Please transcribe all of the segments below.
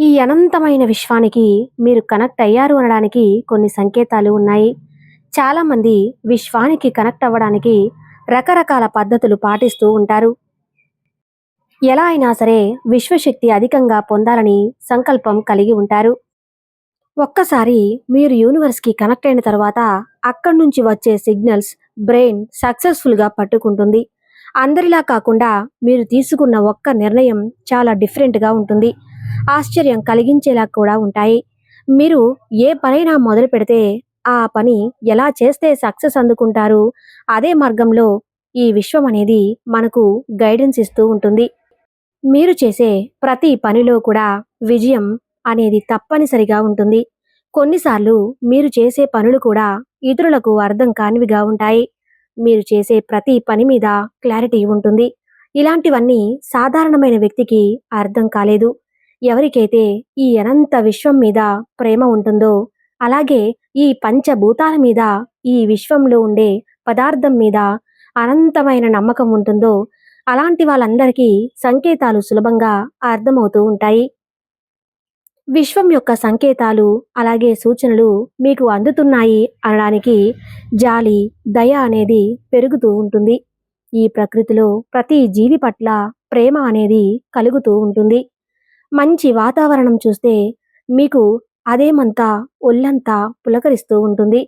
ఈ అనంతమైన విశ్వానికి మీరు కనెక్ట్ అయ్యారు అనడానికి కొన్ని సంకేతాలు ఉన్నాయి. చాలామంది విశ్వానికి కనెక్ట్ అవ్వడానికి రకరకాల పద్ధతులు పాటిస్తూ ఉంటారు. ఎలా అయినా సరే విశ్వశక్తి అధికంగా పొందాలని సంకల్పం కలిగి ఉంటారు. ఒక్కసారి మీరు యూనివర్స్కి కనెక్ట్ అయిన తర్వాత అక్కడి నుంచి వచ్చే సిగ్నల్స్ బ్రెయిన్ సక్సెస్ఫుల్గా పట్టుకుంటుంది. అందరిలా కాకుండా మీరు తీసుకున్న ఒక్క నిర్ణయం చాలా డిఫరెంట్గా ఉంటుంది. ఆశ్చర్యం కలిగించేలా కూడా ఉంటాయి. మీరు ఏ పనైనా మొదలు పెడితే ఆ పని ఎలా చేస్తే సక్సెస్ అందుకుంటారు? అదే మార్గంలో ఈ విశ్వం అనేది మనకు గైడెన్స్ ఇస్తూ ఉంటుంది. మీరు చేసే ప్రతి పనిలో కూడా విజయం అనేది తప్పనిసరిగా ఉంటుంది. కొన్నిసార్లు మీరు చేసే పనులు కూడా ఇతరులకు అర్థం కానివిగా ఉంటాయి. మీరు చేసే ప్రతి పని మీద క్లారిటీ ఉంటుంది. ఇలాంటివన్నీ సాధారణమైన వ్యక్తికి అర్థం కాలేదు. ఎవరికైతే ఈ అనంత విశ్వం మీద ప్రేమ ఉంటుందో అలాగే ఈ పంచభూతాల మీద ఈ విశ్వంలో ఉండే పదార్థం మీద అనంతమైన నమ్మకం ఉంటుందో అలాంటి వాళ్ళందరికీ సంకేతాలు సులభంగా అర్థమవుతూ ఉంటాయి. విశ్వం యొక్క సంకేతాలు అలాగే సూచనలు మీకు అందుతున్నాయి అనడానికి జాలి దయ అనేది పెరుగుతూ ఉంటుంది. ఈ ప్రకృతిలో ప్రతి జీవి పట్ల ప్రేమ అనేది కలుగుతూ ఉంటుంది. మంచి వాతావరణం చూస్తే మీకు అదేమంతా ఒళ్ళంతా పులకరిస్తూ ఉంటుంది.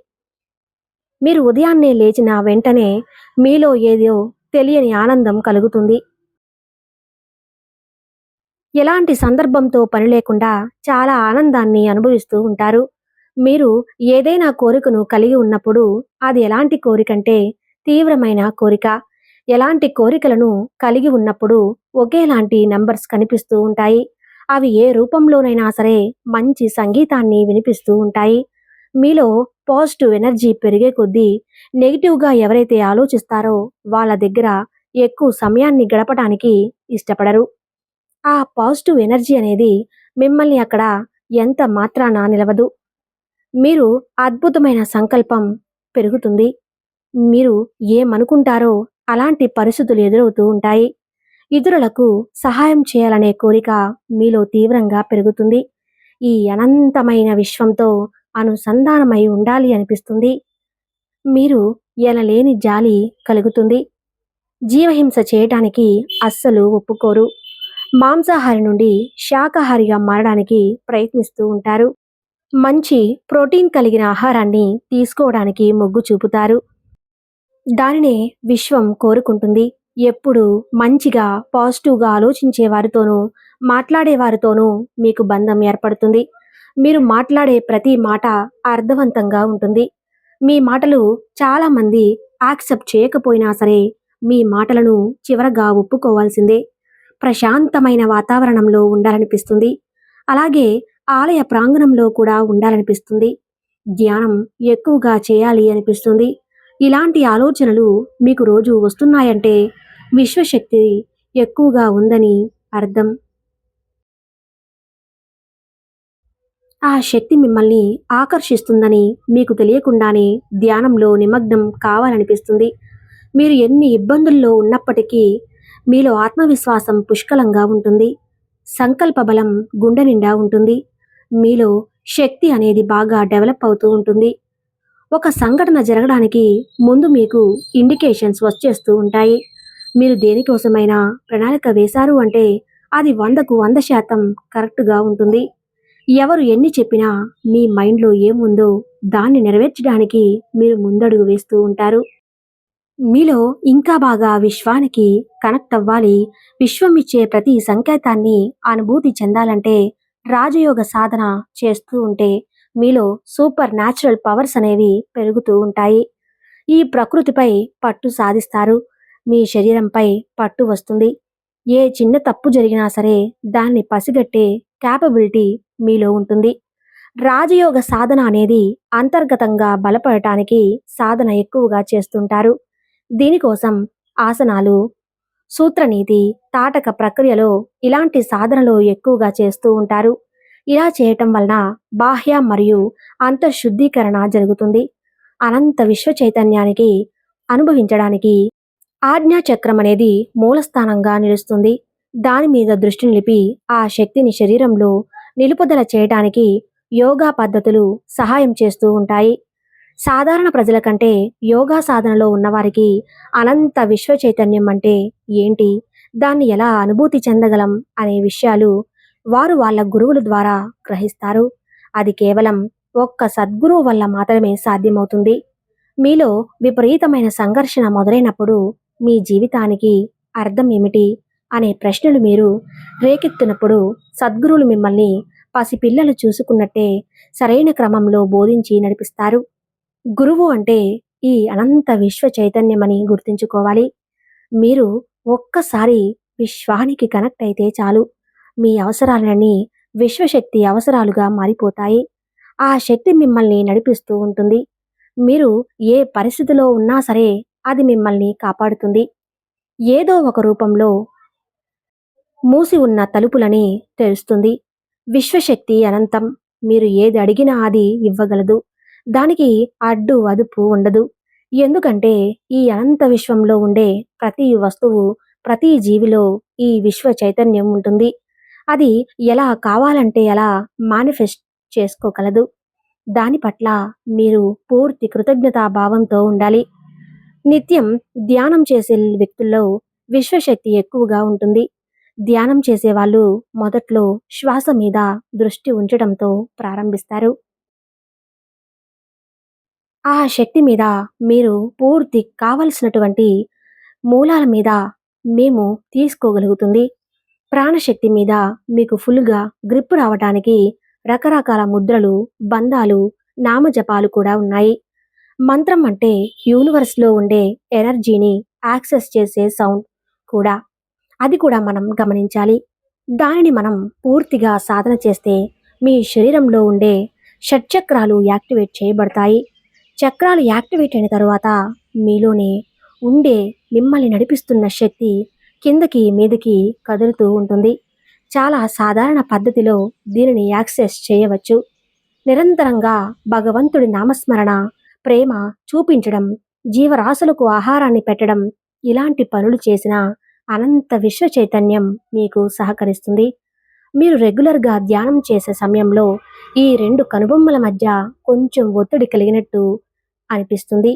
మీరు ఉదయాన్నే లేచిన వెంటనే మీలో ఏదో తెలియని ఆనందం కలుగుతుంది. ఎలాంటి సందర్భంతో పని లేకుండా చాలా ఆనందాన్ని అనుభవిస్తూ ఉంటారు. మీరు ఏదైనా కోరికను కలిగి ఉన్నప్పుడు అది ఎలాంటి కోరికంటే తీవ్రమైన కోరిక. ఎలాంటి కోరికలను కలిగి ఉన్నప్పుడు ఒకేలాంటి నంబర్స్ కనిపిస్తూ ఉంటాయి. అవి ఏ రూపంలోనైనా సరే మంచి సంగీతాన్ని వినిపిస్తూ ఉంటాయి. మీలో పాజిటివ్ ఎనర్జీ పెరిగే కొద్దీ నెగిటివ్గా ఎవరైతే ఆలోచిస్తారో వాళ్ళ దగ్గర ఎక్కువ సమయాన్ని గడపడానికి ఇష్టపడరు. ఆ పాజిటివ్ ఎనర్జీ అనేది మిమ్మల్ని అక్కడ ఎంత మాత్రాన నిలవదు. మీరు అద్భుతమైన సంకల్పం పెరుగుతుంది. మీరు ఏమనుకుంటారో అలాంటి పరిస్థితులు ఎదురవుతూ ఉంటాయి. ఇతరులకు సహాయం చేయాలనే కోరిక మీలో తీవ్రంగా పెరుగుతుంది. ఈ అనంతమైన విశ్వంతో అనుసంధానమై ఉండాలి అనిపిస్తుంది. మీరు ఎనలేని జాలి కలుగుతుంది. జీవహింస చేయటానికి అస్సలు ఒప్పుకోరు. మాంసాహారి నుండి శాకాహారిగా మారడానికి ప్రయత్నిస్తూ ఉంటారు. మంచి ప్రోటీన్ కలిగిన ఆహారాన్ని తీసుకోవడానికి మొగ్గు చూపుతారు. దానినే విశ్వం కోరుకుంటుంది. ఎప్పుడు మంచిగా పాజిటివ్గా ఆలోచించే వారితోనూ మాట్లాడేవారితోనూ మీకు బంధం ఏర్పడుతుంది. మీరు మాట్లాడే ప్రతి మాట అర్థవంతంగా ఉంటుంది. మీ మాటలు చాలామంది యాక్సెప్ట్ చేయకపోయినా సరే మీ మాటలను చివరగా ఒప్పుకోవాల్సిందే. ప్రశాంతమైన వాతావరణంలో ఉండాలనిపిస్తుంది. అలాగే ఆలయ ప్రాంగణంలో కూడా ఉండాలనిపిస్తుంది. ధ్యానం ఎక్కువగా చేయాలి అనిపిస్తుంది. ఇలాంటి ఆలోచనలు మీకు రోజు వస్తున్నాయంటే విశ్వశక్తి ఎక్కువగా ఉందని అర్థం. ఆ శక్తి మిమ్మల్ని ఆకర్షిస్తుందని మీకు తెలియకుండానే ధ్యానంలో నిమగ్నం కావాలనిపిస్తుంది. మీరు ఎన్ని ఇబ్బందుల్లో ఉన్నప్పటికీ మీలో ఆత్మవిశ్వాసం పుష్కలంగా ఉంటుంది. సంకల్ప బలం గుండె నిండా ఉంటుంది. మీలో శక్తి అనేది బాగా డెవలప్ అవుతూ ఉంటుంది. ఒక సంఘటన జరగడానికి ముందు మీకు ఇండికేషన్స్ వచ్చేస్తూ ఉంటాయి. మీరు దేనికోసమైనా ప్రణాళిక వేశారు అంటే అది వందకు వంద శాతం కరెక్ట్గా ఉంటుంది. ఎవరు ఎన్ని చెప్పినా మీ మైండ్లో ఏముందో దాన్ని నెరవేర్చడానికి మీరు ముందడుగు వేస్తూ ఉంటారు. మీలో ఇంకా బాగా విశ్వానికి కనెక్ట్ అవ్వాలి. విశ్వం ఇచ్చే ప్రతి సంకేతాన్ని అనుభూతి చెందాలంటే రాజయోగ సాధన చేస్తూ ఉంటే మీలో సూపర్ న్యాచురల్ పవర్స్ అనేవి పెరుగుతూ ఉంటాయి. ఈ ప్రకృతిపై పట్టు సాధిస్తారు. మీ శరీరంపై పట్టు వస్తుంది. ఏ చిన్న తప్పు జరిగినా సరే దాన్ని పసిగట్టే క్యాపబిలిటీ మీలో ఉంటుంది. రాజయోగ సాధన అనేది అంతర్గతంగా బలపడటానికి సాధన ఎక్కువగా చేస్తుంటారు. దీనికోసం ఆసనాలు సూత్రనీతి తాటక ప్రక్రియలో ఇలాంటి సాధనలు ఎక్కువగా చేస్తూ ఉంటారు. ఇలా చేయటం వలన బాహ్య మరియు అంతఃశుద్ధీకరణ జరుగుతుంది. అనంత విశ్వ చైతన్యానికి అనుభవించడానికి ఆజ్ఞా చక్రం అనేది మూలస్థానంగా నిలుస్తుంది. దాని మీద దృష్టి నిలిపి ఆ శక్తిని శరీరంలో నిలుపుదల చేయడానికి యోగా పద్ధతులు సహాయం చేస్తూ ఉంటాయి. సాధారణ ప్రజల కంటే యోగా సాధనలో ఉన్నవారికి అనంత విశ్వ చైతన్యం అంటే ఏంటి? దాన్ని ఎలా అనుభూతి చెందగలం అనే విషయాలు వారు వాళ్ళ గురువుల ద్వారా గ్రహిస్తారు. అది కేవలం ఒక్క సద్గురువు వల్ల మాత్రమే సాధ్యమవుతుంది. మీలో విపరీతమైన సంఘర్షణ మొదలైనప్పుడు మీ జీవితానికి అర్థం ఏమిటి అనే ప్రశ్నలు మీరు రేకెత్తినప్పుడు సద్గురువులు మిమ్మల్ని పసిపిల్లలు చూసుకున్నట్టే సరైన క్రమంలో బోధించి నడిపిస్తారు. గురువు అంటే ఈ అనంత విశ్వ చైతన్యమని గుర్తుంచుకోవాలి. మీరు ఒక్కసారి విశ్వానికి కనెక్ట్ అయితే చాలు. మీ అవసరాలన్నీ విశ్వశక్తి అవసరాలుగా మారిపోతాయి. ఆ శక్తి మిమ్మల్ని నడిపిస్తూ ఉంటుంది. మీరు ఏ పరిస్థితిలో ఉన్నా సరే అది మిమ్మల్ని కాపాడుతుంది. ఏదో ఒక రూపంలో మూసి ఉన్న తలుపులని తెరుస్తుంది. విశ్వశక్తి అనంతం. మీరు ఏది అడిగినా అది ఇవ్వగలదు. దానికి అడ్డు అదుపు ఉండదు. ఎందుకంటే ఈ అనంత విశ్వంలో ఉండే ప్రతి వస్తువు ప్రతి జీవిలో ఈ విశ్వ చైతన్యం ఉంటుంది. అది ఎలా కావాలంటే ఎలా మానిఫెస్ట్ చేసుకోగలదు. దాని పట్ల మీరు పూర్తి కృతజ్ఞతా భావంతో ఉండాలి. నిత్యం ధ్యానం చేసే వ్యక్తుల్లో విశ్వశక్తి ఎక్కువగా ఉంటుంది. ధ్యానం చేసేవాళ్ళు మొదట్లో శ్వాస మీద దృష్టి ఉంచడంతో ప్రారంభిస్తారు. ఆ శక్తి మీద మీరు పూర్తి కావలసినటువంటి మూలాల మీద మేము తీసుకోగలుగుతుంది. ప్రాణశక్తి మీద మీకు ఫుల్గా గ్రిప్ రావటానికి రకరకాల ముద్రలు బంధాలు నామజపాలు కూడా ఉన్నాయి. మంత్రం అంటే యూనివర్స్లో ఉండే ఎనర్జీని యాక్సెస్ చేసే సౌండ్ కూడా. అది కూడా మనం గమనించాలి. దానిని మనం పూర్తిగా సాధన చేస్తే మీ శరీరంలో ఉండే షట్చక్రాలు యాక్టివేట్ చేయబడతాయి. చక్రాలు యాక్టివేట్ అయిన తర్వాత మీలోనే ఉండే మిమ్మల్ని నడిపిస్తున్న శక్తి కిందకి మీదకి కదులుతూ ఉంటుంది. చాలా సాధారణ పద్ధతిలో దీనిని యాక్సెస్ చేయవచ్చు. నిరంతరంగా భగవంతుడి నామస్మరణ ప్రేమ చూపించడం జీవరాశులకు ఆహారాన్ని పెట్టడం ఇలాంటి పనులు చేసిన అనంత విశ్వ చైతన్యం మీకు సహకరిస్తుంది. మీరు రెగ్యులర్గా ధ్యానం చేసే సమయంలో ఈ రెండు కనుబొమ్మల మధ్య కొంచెం ఒత్తిడి కలిగినట్టు అనిపిస్తుంది.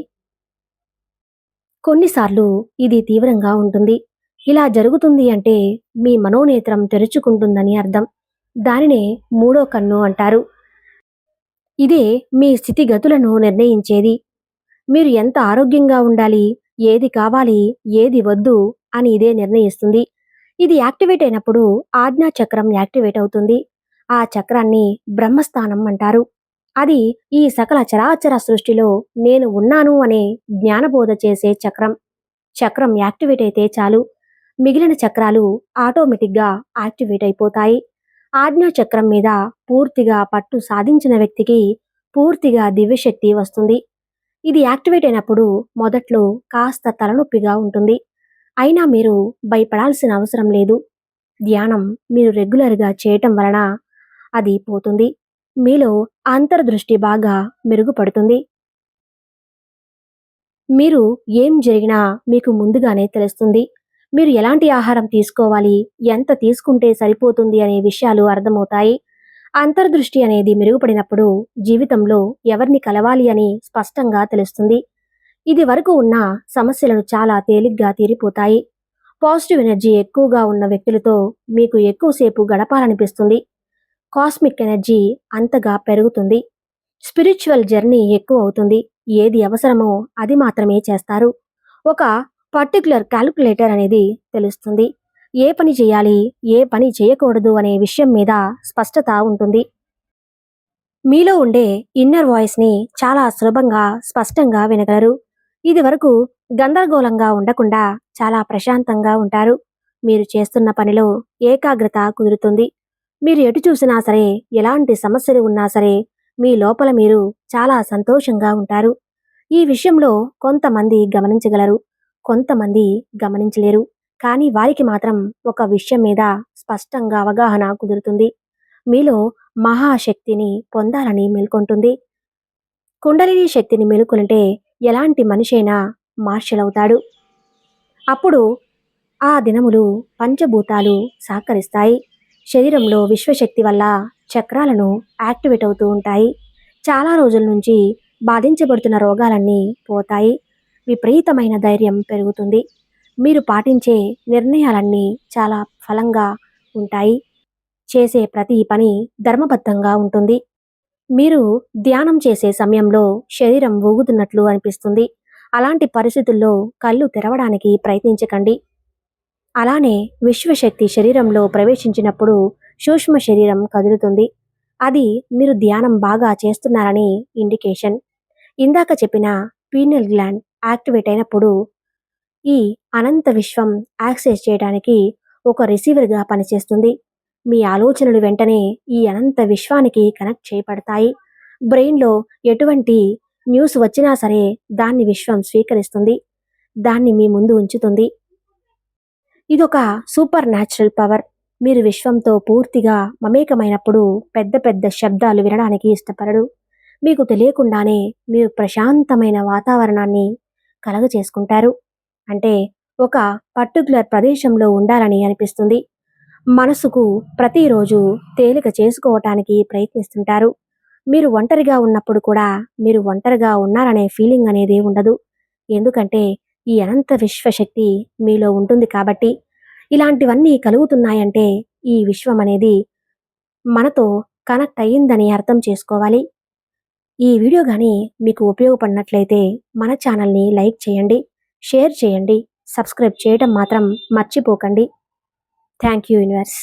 కొన్నిసార్లు ఇది తీవ్రంగా ఉంటుంది. ఇలా జరుగుతుంది అంటే మీ మనోనేత్రం తెరుచుకుంటుందని అర్థం. దానినే మూడో కన్ను అంటారు. ఇదే మీ స్థితిగతులను నిర్ణయించేది. మీరు ఎంత ఆరోగ్యంగా ఉండాలి ఏది కావాలి ఏది వద్దు అని ఇదే నిర్ణయిస్తుంది. ఇది యాక్టివేట్ అయినప్పుడు ఆజ్ఞా చక్రం యాక్టివేట్ అవుతుంది. ఆ చక్రాన్ని బ్రహ్మస్థానం అంటారు. అది ఈ సకల చరాచర సృష్టిలో నేను ఉన్నాను అనే జ్ఞానబోధ చేసే చక్రం. చక్రం యాక్టివేట్ అయితే చాలు. మిగిలిన చక్రాలు ఆటోమేటిక్గా యాక్టివేట్ అయిపోతాయి. ఆజ్ఞా చక్రం మీద పూర్తిగా పట్టు సాధించిన వ్యక్తికి పూర్తిగా దివ్యశక్తి వస్తుంది. ఇది యాక్టివేట్ అయినప్పుడు మొదట్లో కాస్త తలనొప్పిగా ఉంటుంది. అయినా మీరు భయపడాల్సిన అవసరం లేదు. ధ్యానం మీరు రెగ్యులర్గా చేయటం వలన అది పోతుంది. మీలో అంతర్దృష్టి బాగా మెరుగుపడుతుంది. మీరు ఏం జరిగినా మీకు ముందుగానే తెలుస్తుంది. మీరు ఎలాంటి ఆహారం తీసుకోవాలి? ఎంత తీసుకుంటే సరిపోతుంది అనే విషయాలు అర్థమవుతాయి. అంతర్దృష్టి అనేది మెరుగుపడినప్పుడు జీవితంలో ఎవరిని కలవాలి అని స్పష్టంగా తెలుస్తుంది. ఇది వరకు ఉన్న సమస్యలను చాలా తేలిగ్గా తీరిపోతాయి. పాజిటివ్ ఎనర్జీ ఎక్కువగా ఉన్న వ్యక్తులతో మీకు ఎక్కువసేపు గడపాలనిపిస్తుంది. కాస్మిక్ ఎనర్జీ అంతగా పెరుగుతుంది. స్పిరిచువల్ జర్నీ ఎక్కువ అవుతుంది. ఏది అవసరమో అది మాత్రమే చేస్తారు. ఒక పర్టికులర్ క్యాలిక్యులేటర్ అనేది తెలుస్తుంది. ఏ పని చేయాలి ఏ పని చేయకూడదు అనే విషయం మీద స్పష్టత ఉంటుంది. మీలో ఉండే ఇన్నర్ వాయిస్ని చాలా సులభంగా స్పష్టంగా వినగలరు. ఇది వరకు గందరగోళంగా ఉండకుండా చాలా ప్రశాంతంగా ఉంటారు. మీరు చేస్తున్న పనిలో ఏకాగ్రత కుదురుతుంది. మీరు ఎటు చూసినా సరే ఎలాంటి సమస్యలు ఉన్నా సరే మీ లోపల మీరు చాలా సంతోషంగా ఉంటారు. ఈ విషయంలో కొంతమంది గమనించగలరు. కొంతమంది గమనించలేరు. కానీ వారికి మాత్రం ఒక విషయం మీద స్పష్టంగా అవగాహన కుదురుతుంది. మీలో మహాశక్తిని పొందాలని మేల్కొంటుంది. కుండలిని శక్తిని మేలుకొంటే ఎలాంటి మనిషైనా మార్షల్ అవుతాడు అప్పుడు ఆ దినములు పంచభూతాలు సహకరిస్తాయి శరీరంలో విశ్వశక్తి వల్ల చక్రాలను యాక్టివేట్ అవుతూ ఉంటాయి. చాలా రోజుల నుంచి బాధించబడుతున్న రోగాలన్నీ పోతాయి. విపరీతమైన ధైర్యం పెరుగుతుంది. మీరు పాటించే నిర్ణయాలన్నీ చాలా ఫలంగా ఉంటాయి. చేసే ప్రతి పని ధర్మబద్ధంగా ఉంటుంది. మీరు ధ్యానం చేసే సమయంలో శరీరం ఊగుతున్నట్లు అనిపిస్తుంది. అలాంటి పరిస్థితుల్లో కళ్ళు తెరవడానికి ప్రయత్నించకండి. అలానే విశ్వశక్తి శరీరంలో ప్రవేశించినప్పుడు సూక్ష్మ శరీరం కదులుతుంది. అది మీరు ధ్యానం బాగా చేస్తున్నారని ఇండికేషన్. ఇందాక చెప్పిన పీనల్ గ్లాండ్ యాక్టివేట్ అయినప్పుడు ఈ అనంత విశ్వం యాక్సెస్ చేయడానికి ఒక రిసీవర్గా పనిచేస్తుంది. మీ ఆలోచనలు వెంటనే ఈ అనంత విశ్వానికి కనెక్ట్ చేయబడతాయి. బ్రెయిన్లో ఎటువంటి న్యూస్ వచ్చినా సరే దాన్ని విశ్వం స్వీకరిస్తుంది. దాన్ని మీ ముందు ఉంచుతుంది. ఇదొక సూపర్ న్యాచురల్ పవర్. మీరు విశ్వంతో పూర్తిగా మమేకమైనప్పుడు పెద్ద పెద్ద శబ్దాలు వినడానికి ఇష్టపడరు. మీకు తెలియకుండానే మీరు ప్రశాంతమైన వాతావరణాన్ని కలగ చేసుకుంటారు. అంటే ఒక పర్టికులర్ ప్రదేశంలో ఉండాలని అనిపిస్తుంది. మనసుకు ప్రతిరోజు తేలిక చేసుకోవటానికి ప్రయత్నిస్తుంటారు. మీరు ఒంటరిగా ఉన్నప్పుడు కూడా మీరు ఒంటరిగా ఉన్నారనే ఫీలింగ్ అనేది ఉండదు. ఎందుకంటే ఈ అనంత విశ్వశక్తి మీలో ఉంటుంది కాబట్టి. ఇలాంటివన్నీ కలుగుతున్నాయంటే ఈ విశ్వం అనేది మనతో కనెక్ట్ అయ్యిందని అర్థం చేసుకోవాలి. ఈ వీడియో కానీ మీకు ఉపయోగపడినట్లయితే మన ఛానల్ని లైక్ చేయండి షేర్ చేయండి సబ్స్క్రైబ్ చేయడం మాత్రం మర్చిపోకండి. Thank you universe.